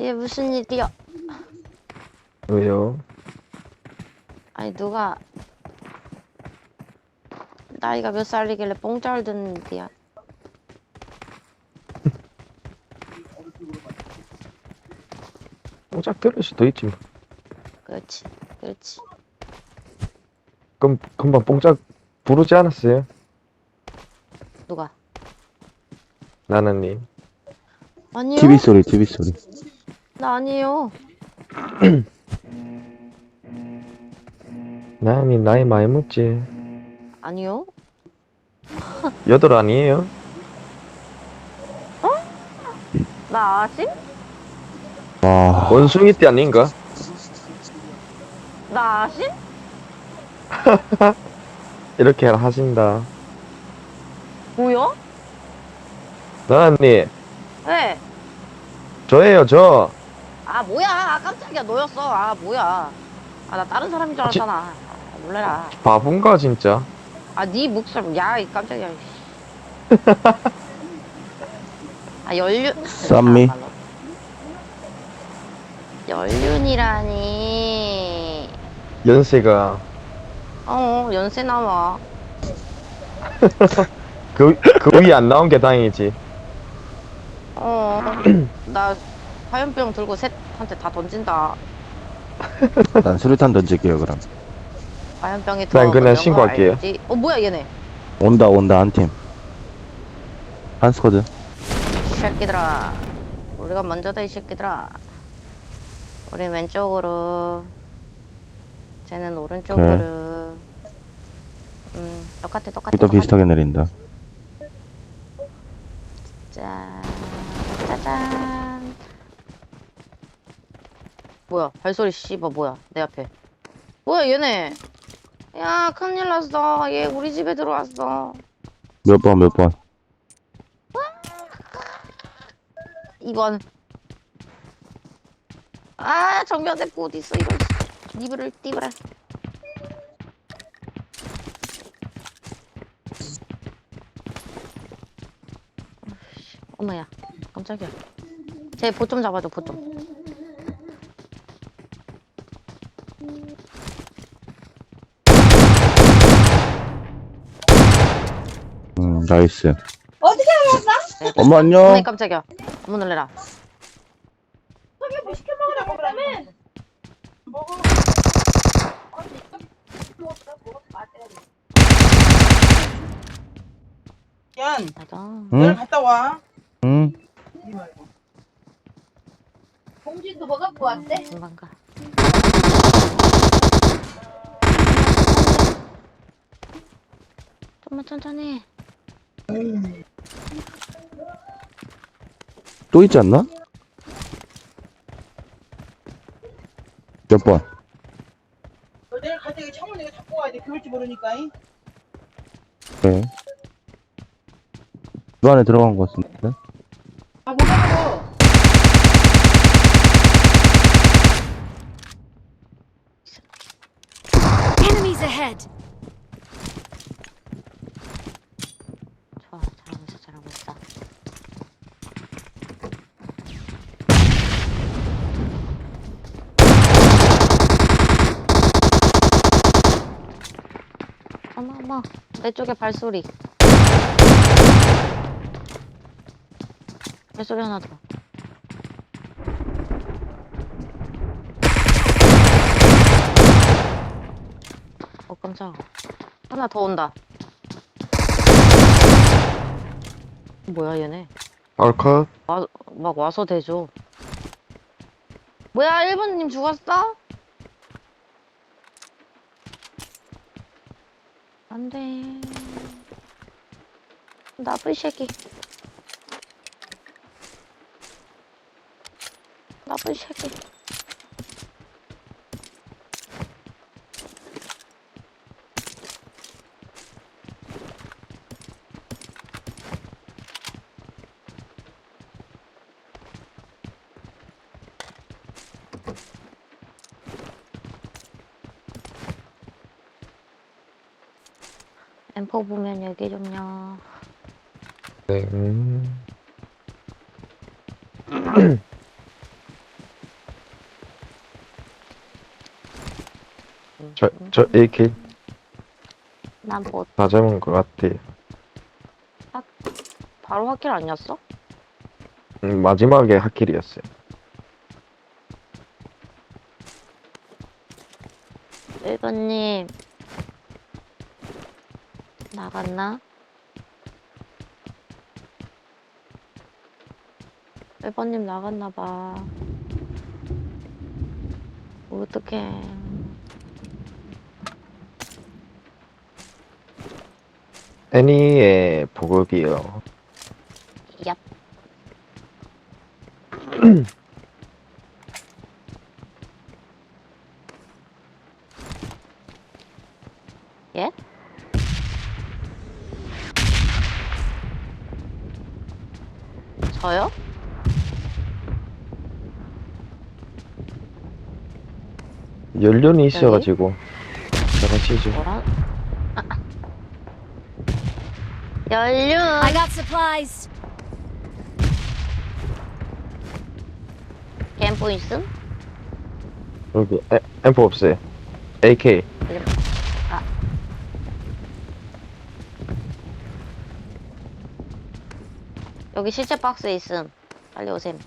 이게 무슨 일이야? 왜요? 아니 누가 나이가 몇 살이길래 뽕짤 듣는데야? 뽕짝 들을 수도 있지 뭐. 그렇지, 그렇지. 금, 금방 뽕짝 부르지 않았어요? 누가? 나나님. 아니요. TV 소리, TV 소리. 나 아니에요. 나나님 나이 많이 먹지. 아니요. 여덟 아니에요? 나 아심? 와, 원숭이 때 아닌가? 나 아심? 이렇게 하신다. 뭐야? 나나님, 왜? 저예요, 저. 아 뭐야? 아 깜짝이야 너였어. 아 뭐야? 아 나 다른 사람인 줄 지- 알았잖아. 아, 놀래라. 바본가, 진짜. 아 네 목소리 야이 깜짝이야. 씨. 아 연륜. 쌈미. 아, 말로. 연륜이라니. 연세가. 어 연세 나와. 그, 그 위에 안 나온 게 다행이지. 어나 화염병 들고 셋한테 다 던진다. 난 수류탄 던질게요, 그럼. 화염병이 더 난 그냥 거 신고할게요. 알지? 어 뭐야 얘네? 온다, 온다, 한 팀. 한 스쿼드. 이 새끼들아. 우리가 먼저다 이 새끼들아. 우리 왼쪽으로. 쟤는 오른쪽으로. 음 똑같아 똑같아. 또 똑같아. 비슷하게 내린다. 짠. 짜잔. 뭐야 발소리 씨발 뭐야 내 앞에. 뭐야 얘네. 야 큰일 났어. 얘 우리 집에 들어왔어. 몇 번, 몇 번. 2번. 아, 정면대포 어디 있어, 이런. 니브를 띠브라. 어머야, 깜짝이야. 쟤 보좀 잡아줘, 보 좀. 음, 나이스. 어떻게 알았어? 엄마 안녕. 어머, 깜짝이야. 어머, 놀래라. 저기 뭐 시켜 먹으라고 그러면 먹어. 얀, 맞아. 널 응? 갔다 와. 응? 봉지도 뭐 갖고 왔대? 금방 가. 좀만 천천히. 또 있지 않나? 몇 번? 너 내일 갈 때 창문 내가 잡고 가야 돼. 그럴지 모르니까. 잉? 네. 그 안에 들어간 것 같은데? 아, 못 잡고. Enemies ahead! 좋아, 잘하고 있어, 잘하고 있어. 어머, 내 쪽에 발소리. 발소리 하나 더. 어, 깜짝아. 하나 더 온다. 뭐야, 얘네. 알컷. 와, 막 와서 대줘. 뭐야, 1번님 죽었어? 안 돼. 나쁜 새끼. 나쁜 새끼. 엠포 보면 얘기 좀요. 네. 음. 저, 저 AK 난뭐 다 잡은 것 같아요. 바로 확길 아니었어? 음, 마지막에 핫킬이었어요. 일건님 나갔나? 일번님 나갔나봐. 어떡해. 애니의 보급이요. 얍. 예? 저요? 연륜이 있어가지고 잘하시죠. 뭐라? 아, 아. 연륜! I got supplies. 캠프 있음? 여기 에, 앰프 없어요. AK 아. 여기 실제 박스에 있음. 빨리 오셈.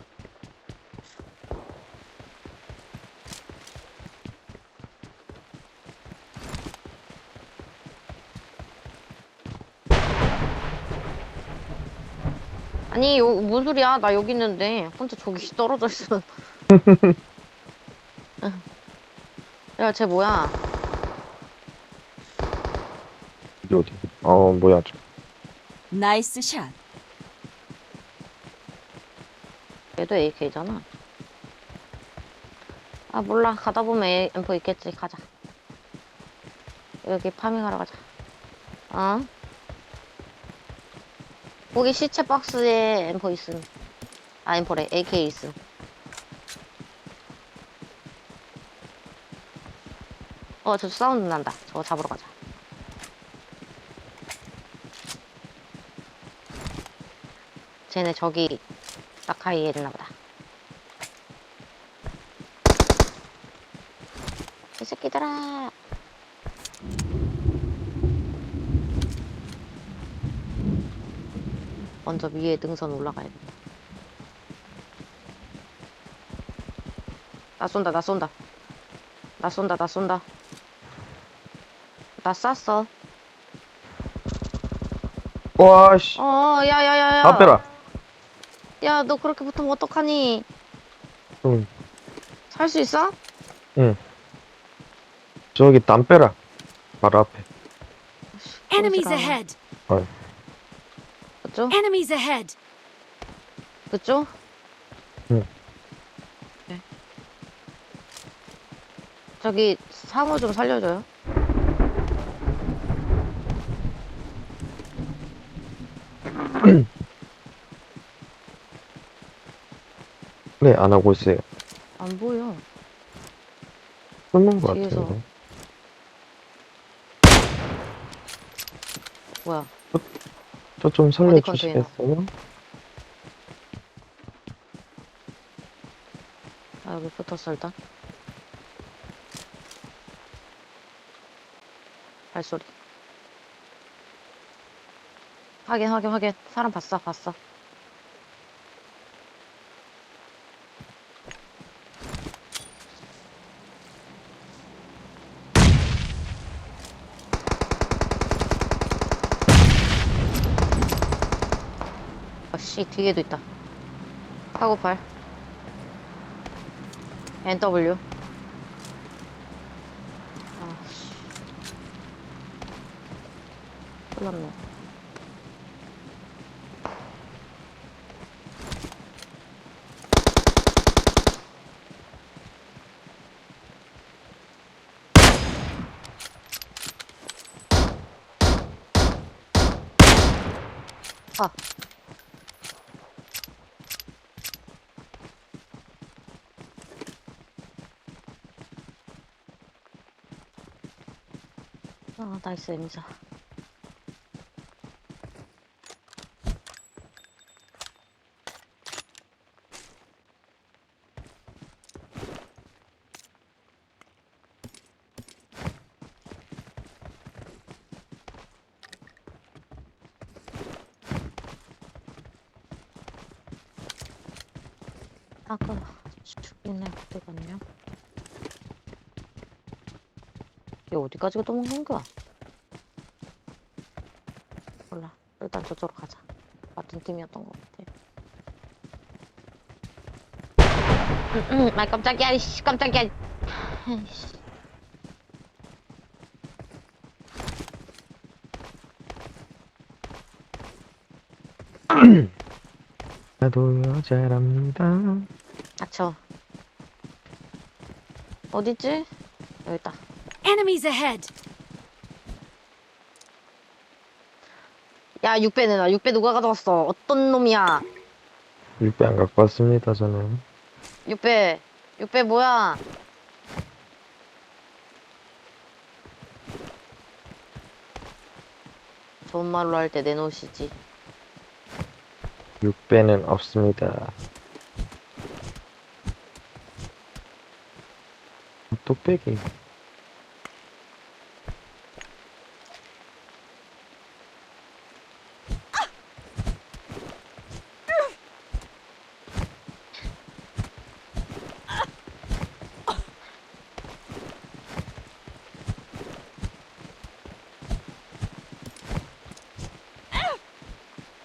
아니, 요, 뭔 소리야? 나 여기 있는데. 혼자 저기 떨어져 있어. 야, 쟤 뭐야? 어디 어디? 어 뭐야? 저- 나이스 샷. 얘도 AK잖아. 아 몰라 가다 보면 A- M4 있겠지 가자. 여기 파밍하러 가자. 어? 거기 시체 박스에 M4 있음. 아 M4래 AK 있음. 어 저 사운드 난다. 저거 잡으러 가자. 쟤네 저기 낙하이에 있나 보다. 이 새끼들아. 먼저 위에 능선 올라가야 돼. 나 쏜다, 나 쏜다. 나 쏜다, 나 쏜다. 나 쐈어. 와씨. 어, 야, 야, 야, 야. 다 빼라. 야, 너 그렇게 붙으면 어떡하니? 응. 살 수 있어? 저기 담 빼라. 바로 앞에. Enemies 어지러워. ahead. 그쪽? Enemies ahead. 그쪽? 응. 네. 저기 상어 좀 살려줘요. 네, 안 하고 있어요. 안 보여. 끊는 것 뒤에서. 같아요. 뭐야? 저 좀? 살려주시겠어요? 아, 여기 붙었어, 일단. 발소리. 확인, 확인, 확인. 사람 봤어, 봤어. 아씨, 뒤에도 있다. 카고팔. NW. 아씨. 큰일 났네. 아. 나이스 M자 아까 죽이네 그때거든요 얘 어디까지가 도망간 거야? 일단 저쪽으로 가자. 같은 팀이었던 것 같아. 아 깜짝이야, 이씨, 깜짝이야. 아이씨. 나도 여자랍니다. 닥쳐. 어딨지? 여기 있다. Enemies ahead. 야, 6배 내놔. 6배 누가 가져갔어? 어떤 놈이야? 6배 안 갖고 왔습니다, 저는. 6배. 6배 뭐야? 좋은 말로 할 때 내놓으시지. 6배는 없습니다. 뚝배기.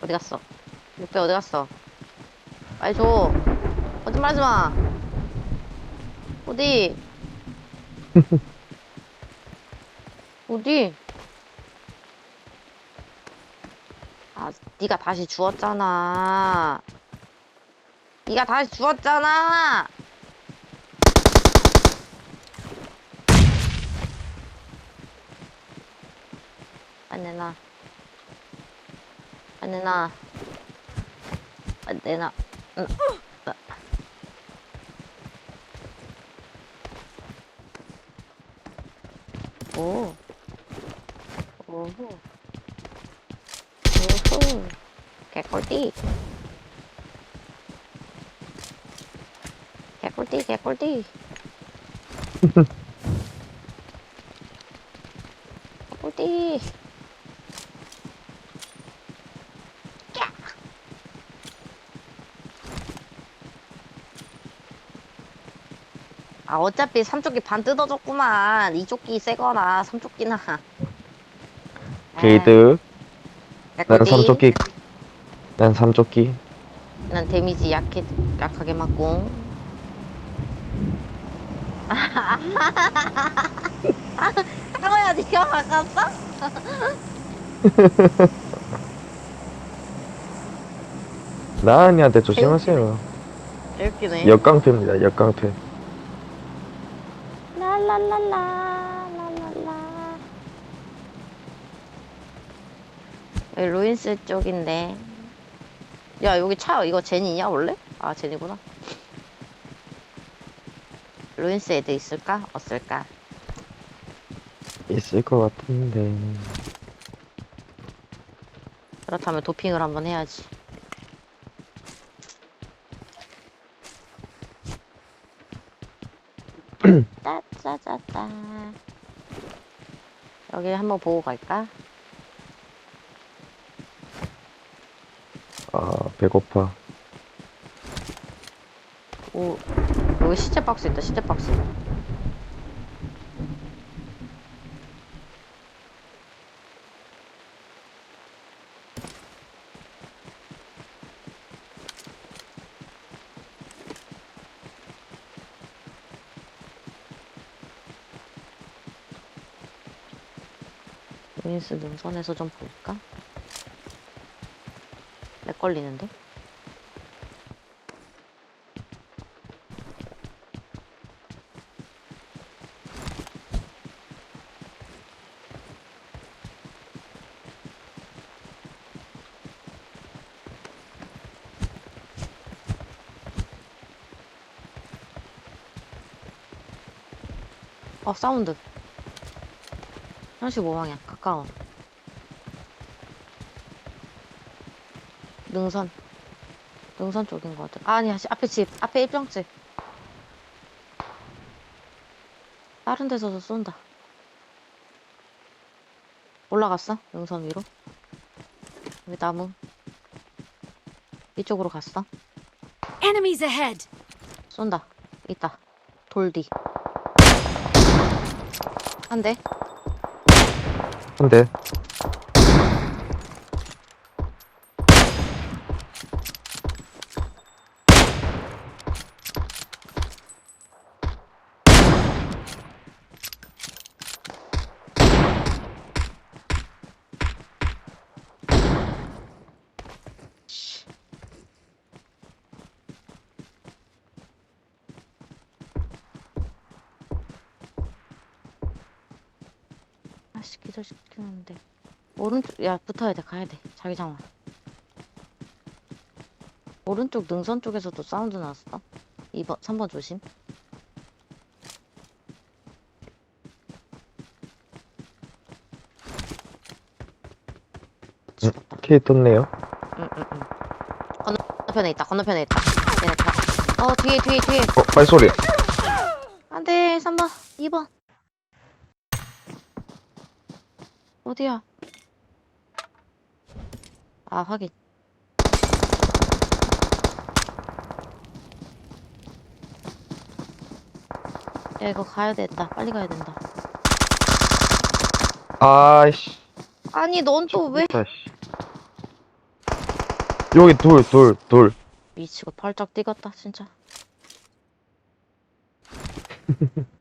어디 갔어? 6배 어디 갔어? 빨리 줘. 거짓말 하지 마. 어디? 어디? 아, 네가 다시 주웠잖아. 네가 다시 주웠잖아. 안 내놔. 안 내놔. 안 내놔. 응. 나. 오. 오호. 오호. 개꿀띠. 개꿀띠, 개꿀띠. 개꿀띠. 아 어차피 삼조끼 반 뜯어졌구만 이조끼 새거나 삼조끼나 게이드. 난. 삼조끼. 난 삼조끼. 난 데미지 약해 약하게 맞고 상호야 니가 바꿨어? 나은이한테 조심하세요. 웃기네 역깡패입니다, 역깡패. 랄랄랄라 랄랄라 여기 루인스 쪽인데 야 여기 차 이거 제니냐 원래? 아 제니구나 루인스 애들 있을까? 없을까? 있을 것 같은데. 그렇다면 도핑을 한번 해야지 따짜짜짜 여기 한번 보고 갈까? 아, 배고파. 오 여기 시체 박스 있다 시체 박스 루인스 능선에서 좀 볼까? 렉 걸리는데? 어 사운드 35방향 가 까워 능선 능선 쪽인 것 같아 아니야 씨, 앞에 집 앞에 입장집 다른 데서도 쏜다 올라갔어 능선 위로 여기 나무 이쪽으로 갔어 Enemies ahead. 쏜다. 있다. 돌디. 한 대. 한 대. 아씨 기절시키는데. 오른쪽 야 붙어야 돼. 가야 돼. 자기장 와. 오른쪽 능선 쪽에서도 사운드 났어. 2번 3번 조심. 죽었다. 키 떴네요. 응응응. 건너편에 있다. 건너편에 있다. 얘네 다. 어 뒤에 뒤에 뒤에. 어, 발소리. 안돼 3번 2번 어디야 아 확인 야 이거 가야 된다 빨리 가야 된다 아이씨. 아니 넌 또 왜. 여기 돌, 돌, 돌. 미치고 펄쩍 뛰었다 진짜